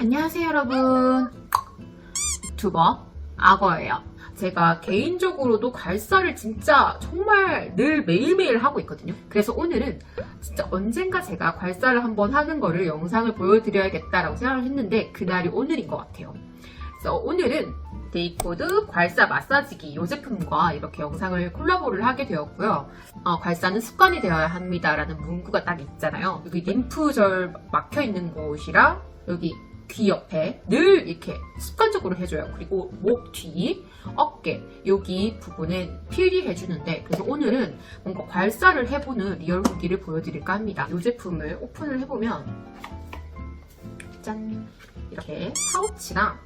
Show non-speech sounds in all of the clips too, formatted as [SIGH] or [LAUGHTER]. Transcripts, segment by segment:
안녕하세요 여러분 유튜버 악어예요 제가 개인적으로도 괄사를 진짜 정말 늘 매일매일 하고 있거든요 그래서 오늘은 진짜 언젠가 제가 괄사를 한번 하는 거를 영상을 보여드려야겠다라고 생각을 했는데 그날이 오늘인 것 같아요 그래서 오늘은 데이코드 괄사 마사지기 이 제품과 이렇게 영상을 콜라보를 하게 되었고요. 어, 괄사는 습관이 되어야 합니다라는 문구가 딱 있잖아요. 여기 림프절 막혀 있는 곳이랑 여기 귀 옆에 늘 이렇게 습관적으로 해줘요. 그리고 목 뒤, 어깨 여기 부분에 필히 해주는데 그래서 오늘은 뭔가 괄사를 해보는 리얼 후기를 보여드릴까 합니다. 이 제품을 오픈을 해보면 짠 이렇게 파우치랑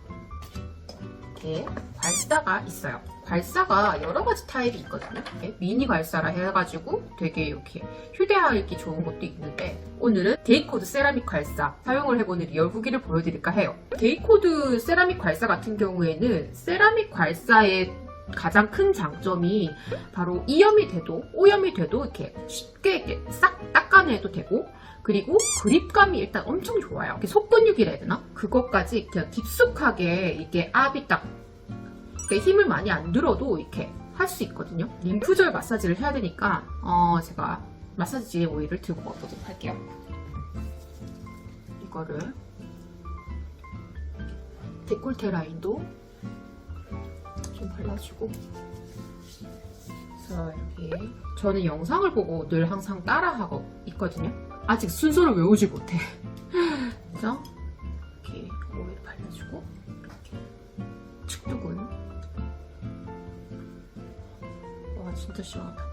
이렇게 괄사가 있어요. 괄사가 여러 가지 타입이 있거든요. 미니 괄사라 해가지고 되게 이렇게 휴대하기 좋은 것도 있는데 오늘은 데이코드 세라믹 괄사 사용을 해보는 리얼 후기를 보여드릴까 해요. 데이코드 세라믹 괄사 같은 경우에는 세라믹 괄사의 가장 큰 장점이 바로 이염이 돼도 오염이 돼도 이렇게 쉽게 이렇게 싹 닦아내도 되고 그리고 그립감이 일단 엄청 좋아요. 속근육이라 해야 되나? 그것까지 그냥 깊숙하게 이게 압이 딱 힘을 많이 안 들어도 이렇게 할 수 있거든요. 림프절 마사지를 해야 되니까 어 제가 마사지 오일을 들고 와보도록 할게요. 이거를 데콜테 라인도 좀 발라주고 그래서 여기 저는 영상을 보고 늘 항상 따라하고 있거든요. 아직 순서를 외우지 못해. [LAUGHS] 그래서 와 진짜 시원하다.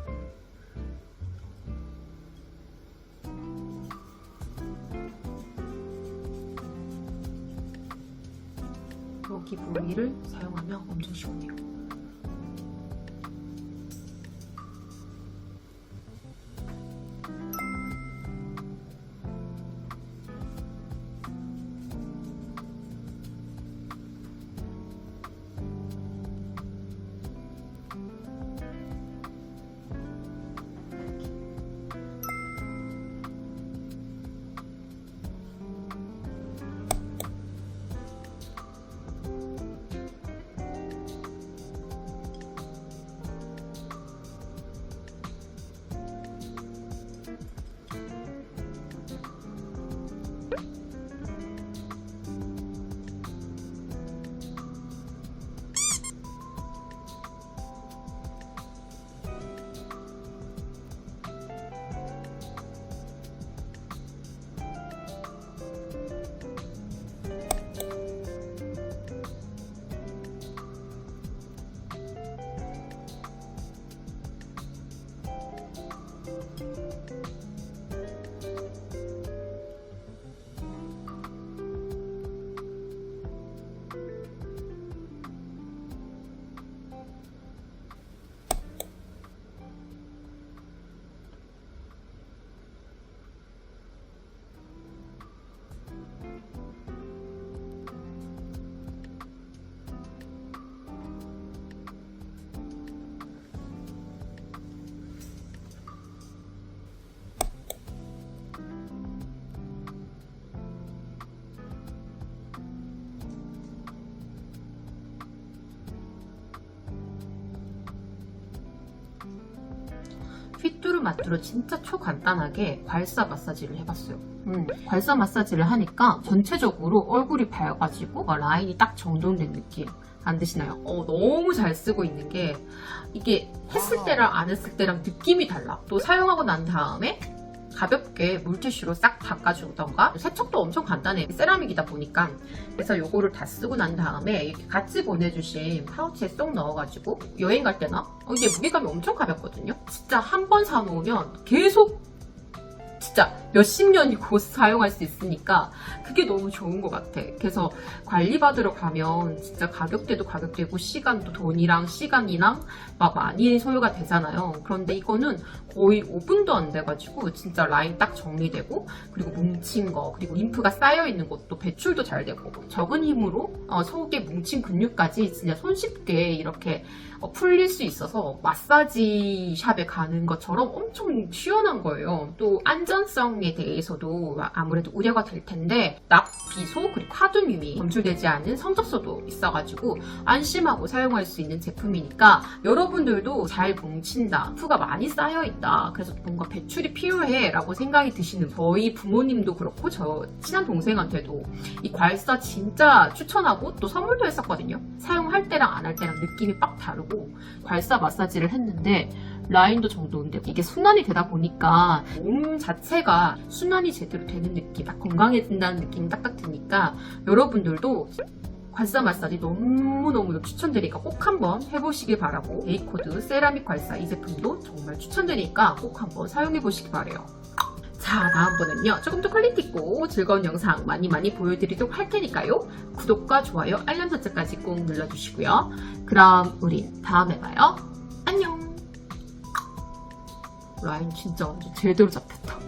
여기 부위를 사용하면 엄청 시원해요. 뚜루 마뚜루 진짜 초간단하게 괄사 마사지를 해봤어요. 음, 괄사 마사지를 하니까 전체적으로 얼굴이 밝아지고 어, 라인이 딱 정돈된 느낌. 안 드시나요? 어, 너무 잘 쓰고 있는 게 이게 했을 때랑 안 했을 때랑 느낌이 달라. 또 사용하고 난 다음에 가볍게 물티슈로 싹 닦아주던가? 세척도 엄청 간단해. 세라믹이다 보니까. 그래서 요거를 다 쓰고 난 다음에 이렇게 같이 보내주신 파우치에 쏙 넣어가지고 여행 갈 때나? 어, 이게 무게감이 엄청 가볍거든요? 진짜 한 번 사놓으면 계속 진짜 몇십 년이 곧 사용할 수 있으니까 그게 너무 좋은 것 같아. 그래서 관리받으러 가면 진짜 가격대도 가격대고 시간도 돈이랑 시간이랑 막 많이 소요가 되잖아요. 그런데 이거는 거의 5분도 안 돼가지고 진짜 라인 딱 정리되고 그리고 뭉친 거 그리고 림프가 쌓여 있는 것도 배출도 잘 되고 적은 힘으로 어, 속에 뭉친 근육까지 진짜 손쉽게 이렇게 어, 풀릴 수 있어서 마사지 샵에 가는 것처럼 엄청 시원한 거예요. 또 안전성 사용에 대해서도 아무래도 우려가 될 텐데 납비소 그리고 카드뮴이 검출되지 않은 성적소도 있어가지고 안심하고 사용할 수 있는 제품이니까 여러분들도 잘 뭉친다 푸가 많이 쌓여있다 그래서 뭔가 배출이 필요해 라고 생각이 드시는 저희 부모님도 그렇고 저 친한 동생한테도 이 괄사 진짜 추천하고 또 선물도 했었거든요. 사용할 때랑 안 할 때랑 느낌이 빡 다르고 괄사 마사지를 했는데 라인도 정도인데 이게 순환이 되다 보니까 몸 자체가 순환이 제대로 되는 느낌, 딱 건강해진다는 느낌이 딱딱 드니까 여러분들도 괄사 마사지 너무너무 추천드리니까 꼭 한번 해보시길 바라고 데이코드 세라믹 괄사 이 제품도 정말 추천드리니까 꼭 한번 사용해보시기 바래요. 자 다음번엔요. 조금 더 퀄리티 있고 즐거운 영상 많이 많이 보여드리도록 할 테니까요. 구독과 좋아요 알람 설정까지 꼭 눌러주시고요. 그럼 우린 다음에 봐요 라인 진짜 완전 제대로 잡혔다